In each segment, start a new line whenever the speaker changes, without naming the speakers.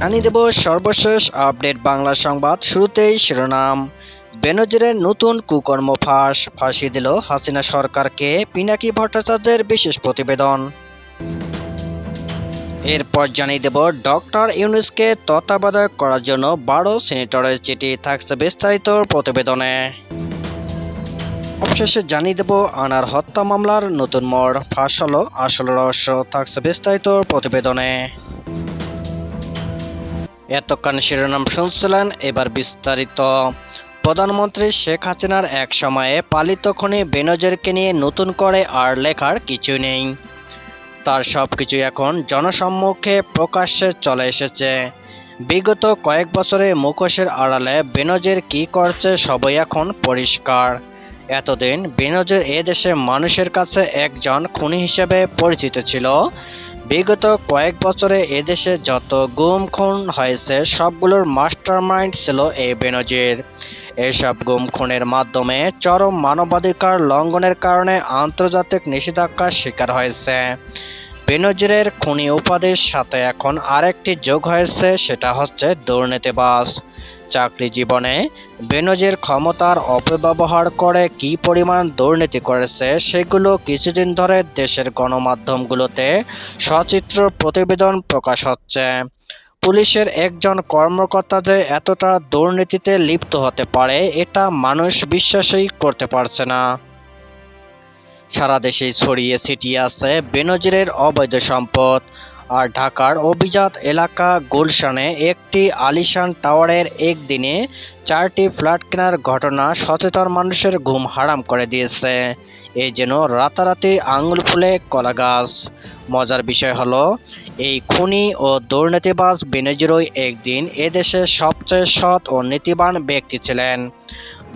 জানিয়ে দেব সর্বশেষ আপডেট বাংলা সংবাদ শুরুতেই শিরোনাম। বেনজিরের নতুন কুকর্ম ফাঁস ফাঁসি দিল হাসিনা সরকারকে পিনাকি ভট্টাচার্যের বিশেষ প্রতিবেদন। এরপর জানিয়ে দেব ডক্টর ইউনুসকে তত্ত্বাবধায়ক করার জন্য বারো সিনেটরের চিঠি থাকছে বিস্তারিত প্রতিবেদনে। অবশেষে জানিয়ে দেব আনার হত্যা মামলার নতুন মোড়, ফাঁস হলো আসল রহস্য, থাকছে বিস্তারিত প্রতিবেদনে। এতক্ষণ শিরোনাম শুনছিলেন। এবার বিস্তারিত। প্রধানমন্ত্রী শেখ হাসিনার এক সময়ে পালিত খনি বেনজেরকে নিয়ে নতুন করে আর লেখার কিছু নেই। তার সব কিছু এখন জনসম্মুখে প্রকাশ্যে চলে এসেছে। বিগত কয়েক বছরে মুখোশের আড়ালে বেনজের কি করছে সবই এখন পরিষ্কার। এতদিন বেনজের এ দেশে মানুষের কাছে একজন খুনি হিসেবে পরিচিত ছিল। বিগত কয়েক বছরে এদেশে যত গুম খুন হয়েছে, সবগুলোর মাস্টারমাইন্ড ছিল এই বেনজির। এসব গুম খুনের মাধ্যমে চরম মানবাধিকার লঙ্ঘনের কারণে আন্তর্জাতিক নিষেধাজ্ঞার শিকার হয়েছে। বেনজিরের খুনি উপাধির সাথে এখন আরেকটি যোগ হয়েছে, সেটা হচ্ছে দুর্নীতিবাজ। চাকরি জীবনে। বেনজির ক্ষমতার অপব্যবহার করে কি পরিমাণ দুর্নীতি করেছে, সেগুলো কিছুদিন ধরে দেশের গণমাধ্যমগুলোতে সচিত্র প্রতিবেদন প্রকাশ হচ্ছে। পুলিশের একজন কর্মকর্তা যে এতটা দুর্নীতিতে লিপ্ত হতে পারে, এটা মানুষ বিশ্বাসই করতে পারছে না। সারা দেশেই ছড়িয়ে ছিটিয়ে আছে বেনজিরের অবৈধ সম্পদ। আর ঢাকার অভিজাত এলাকা গুলশানে একটি আলিশান টাওয়ারের একদিনে চারটি ফ্ল্যাট কেনার ঘটনা সচেতন মানুষের ঘুম হারাম করে দিয়েছে। এই যেন রাতারাতি আঙুল ফুলে কলা গাছ। মজার বিষয় হলো, এই খুনি ও দুর্নীতিবাজ বেনজিরই একদিন এদেশের সবচেয়ে সৎ ও নীতিবান ব্যক্তি ছিলেন।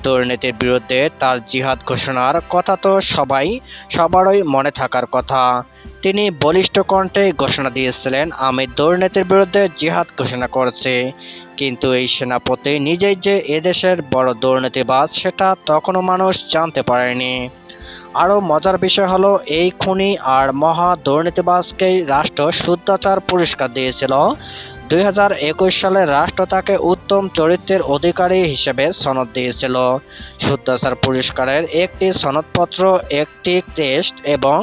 দুর্নীতির বিরুদ্ধে তার জিহাদ ঘোষণার কথা তো সবাই, সবারই মনে থাকার কথা। তিনি বলিষ্ঠ কণ্ঠে ঘোষণা দিয়েছিলেন, আমি দুর্নীতির বিরুদ্ধে জিহাদ ঘোষণা করেছি। কিন্তু এই সেনাপতি নিজেই যে এদেশের বড় দুর্নীতিবাজ, সেটা তখনও মানুষ জানতে পারেনি। আরও মজার বিষয় হলো, এই খুনি আর মহা দুর্নীতিবাজকেই রাষ্ট্র শুদ্ধাচার পুরস্কার দিয়েছিল। দুই হাজার একুশ সালে রাষ্ট্র তাকে উত্তম চরিত্রের অধিকারী হিসেবে সনদ দিয়েছিল। শুদ্ধাচার পুরস্কারের একটি সনদপত্র, একটি টেস্ট এবং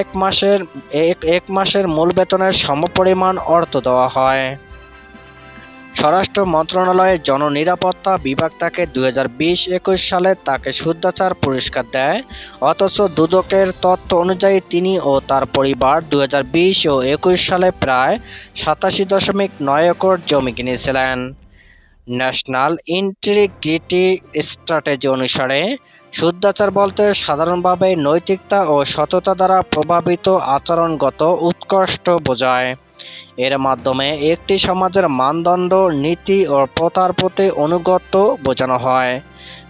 এক মাসের, এক এক মাসের মূল বেতনের সমপরিমাণ অর্থ দেওয়া হয়। স্বরাষ্ট্র মন্ত্রণালয়ের জননিরাপত্তা বিভাগ তাকে দুই হাজার সালে তাকে শুদ্ধাচার পুরস্কার দেয়। অথচ দুদকের তথ্য অনুযায়ী তিনি ও তার পরিবার দুই হাজার বিশ ও একুশ সালে প্রায় সাতাশি দশমিক নয় একর জমি কিনেছিলেন। ন্যাশনাল ইন্টিগ্রিটি স্ট্র্যাটেজি অনুসারে, শুদ্ধাচার বলতে সাধারণভাবে নৈতিকতা ও সততা দ্বারা প্রভাবিত আচরণগত উৎকর্ষ বোঝায়। এর মাধ্যমে একটি সমাজের মানদণ্ড, নীতি ও প্রথার প্রতি অনুগত বোঝানো হয়।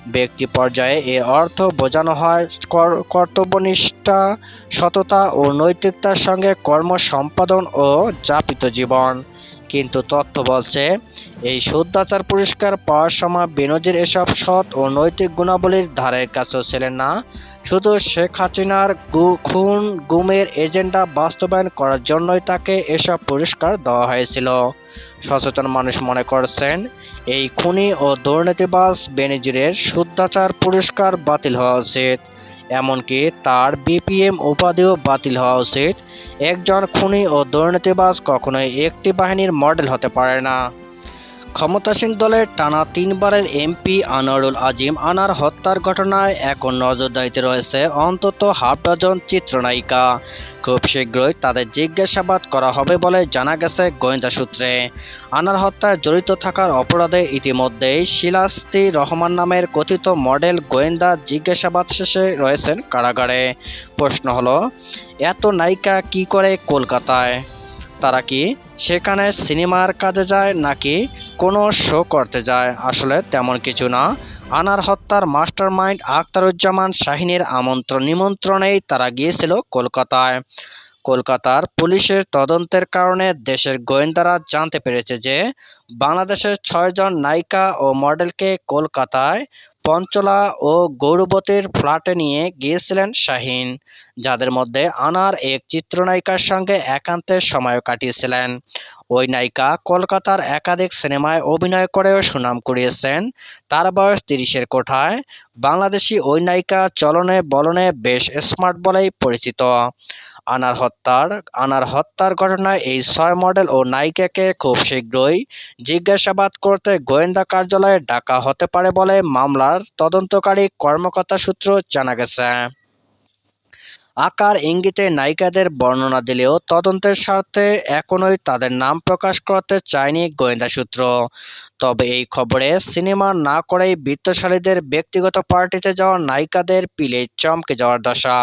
ব্যক্তি পর্যায়ে এ অর্থ বোঝানো হয় কর- কর্তব্যনিষ্ঠা, সততা ও নৈতিকতার সঙ্গে কর্ম সম্পাদন ও যাপিত জীবন। কিন্তু তথ্য বলছে, এই শুদ্ধাচার পুরস্কার পাওয়ার সময় বেনজির এসব সৎ ও নৈতিক গুণাবলীর ধারের কাছেও ছিলেন না। শুধু শেখ হাসিনার খুন, গুমের এজেন্ডা বাস্তবায়ন করার জন্যই তাকে এসব পুরস্কার দেওয়া হয়েছিল। সচেতন মানুষ মনে করছেন, এই খুনি ও দুর্নীতিবাজ বেনিজিরের শুদ্ধাচার পুরস্কার বাতিল হওয়া উচিত। এমনকি তার বিপিএম উপাধিও বাতিল হওয়া উচিত। একজন খুনি ও দুর্নীতিবাজ কখনোই একটি বাহিনীর মডেল হতে পারে না। ক্ষমতাসীন দলের টানা তিনবারের এমপি আনোয়ারুল আজিম আনার হত্যার ঘটনায় এখন নজরদারিতে রয়েছে অন্তত হাফ ডজন চিত্রনায়িকা। খুব শীঘ্রই তাদের জিজ্ঞাসাবাদ করা হবে বলে জানা গেছে গোয়েন্দা সূত্রে। আনার হত্যায় জড়িত থাকার অপরাধে ইতিমধ্যেই শিলাস্তি রহমান নামের কথিত মডেল গোয়েন্দা জিজ্ঞাসাবাদ শেষে রয়েছেন কারাগারে। প্রশ্ন হলো, এত নায়িকা কি করে কলকাতায়? তারা কি সেখানে সিনেমার কাজে যায় নাকি কোনো শো করতে যায়? আসলে তেমন কিছু না। আনার হত্যার মাস্টারমাইন্ড আখতারুজ্জামান শাহিনের আমন্ত্রণ নিমন্ত্রণেই তারা গিয়েছিল কলকাতায়। কলকাতার পুলিশের তদন্তের কারণে দেশের গোয়েন্দারা জানতে পেরেছে যে, বাংলাদেশের ছয়জন নায়িকা ও মডেলকে কলকাতায় পঞ্চলা ও গৌরবতীর ফ্ল্যাটে নিয়ে গিয়েছিলেন শাহিন, যাদের মধ্যে আনার এক চিত্রনায়িকার সঙ্গে একান্তে সময় কাটিয়েছিলেন। ওই নায়িকা কলকাতার একাধিক সিনেমায় অভিনয় করেও সুনাম কুড়িয়েছেন। তার বয়স তিরিশের কোঠায়। বাংলাদেশি ওই নায়িকা চলনে বলনে বেশ স্মার্ট বলেই পরিচিত। আনার হত্যার আনার হত্যার ঘটনায় এই ছয় মডেল ও নায়িকাকে খুব শীঘ্রই জিজ্ঞাসাবাদ করতে গোয়েন্দা কার্যালয়ে ডাকা হতে পারে বলে মামলার তদন্তকারী কর্মকর্তা সূত্র জানা গেছে। আকার ইঙ্গিতে নায়িকাদের বর্ণনা দিলেও তদন্তের স্বার্থে এখনই তাদের নাম প্রকাশ করতে চায়নি গোয়েন্দা সূত্র। তবে এই খবরে সিনেমা না করেই বৃত্তশালীদের ব্যক্তিগত পার্টিতে যাওয়া নায়িকাদের পিলে চমকে যাওয়ার দশা।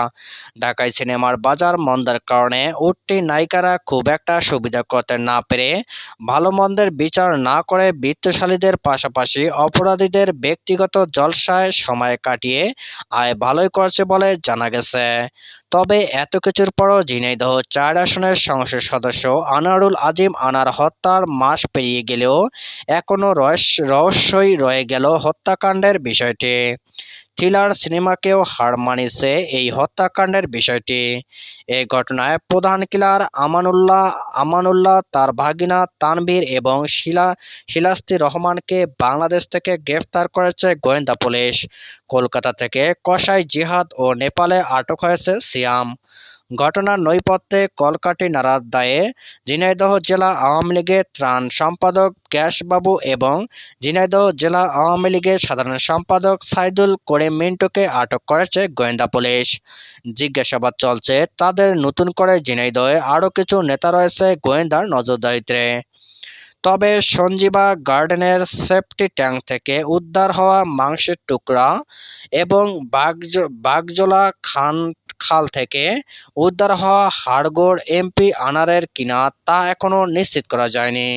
ঢাকায় সিনেমার বাজার মন্দার কারণে উঠতি নায়িকারা খুব একটা সুবিধা করতে না পেরে ভালো মন্দের বিচার না করে বৃত্তশালীদের পাশাপাশি অপরাধীদের ব্যক্তিগত জলসায় সময় কাটিয়ে আয় ভালোই করছে বলে জানা গেছে। তবে এত কিছুর পরও ঝিনাইদহ চার আসনের সংসদ সদস্য আনারুল আজিম আনার হত্যার মাস পেরিয়ে গেলেও এখনও রহস্যই রয়ে গেল হত্যাকাণ্ডের বিষয়টি। থ্রিলার সিনেমাকেও হার মানিয়েছে এই হত্যাকাণ্ডের বিষয়টি। এই ঘটনায় প্রধান কিলার আমানুল্লাহ আমানুল্লাহ, তার ভাগিনা তানভীর এবং শিলা শিলাস্তি রহমানকে বাংলাদেশ থেকে গ্রেফতার করেছে গোয়েন্দা পুলিশ। কলকাতা থেকে কসাই জিহাদ ও নেপালে আটক হয়েছে সিয়াম। ঘটনার নৈপথ্যে কলকাঠি নাড়ার দায়ে ঝিনাইদহ জেলা আওয়ামী লীগের ত্রাণ সম্পাদক গ্যাসবাবু এবং ঝিনাইদহ জেলা আওয়ামী লীগের সাধারণ সম্পাদক সাইদুল করিম মিন্টুকে আটক করেছে গোয়েন্দা পুলিশ। জিজ্ঞাসাবাদ চলছে, তাদের নতুন করে ঝিনাইদহে আরও কিছু নেতা রয়েছে গোয়েন্দার নজরদারিতে। তবে সঞ্জীবা গার্ডেনের সেফটি ট্যাঙ্ক থেকে উদ্ধার হওয়া মাংসের টুকরা এবং বাগজোলা খান খাল থেকে উদ্ধার হওয়া হাড়গোড় এমপি আনারের কিনা তা এখনও নিশ্চিত করা যায়নি।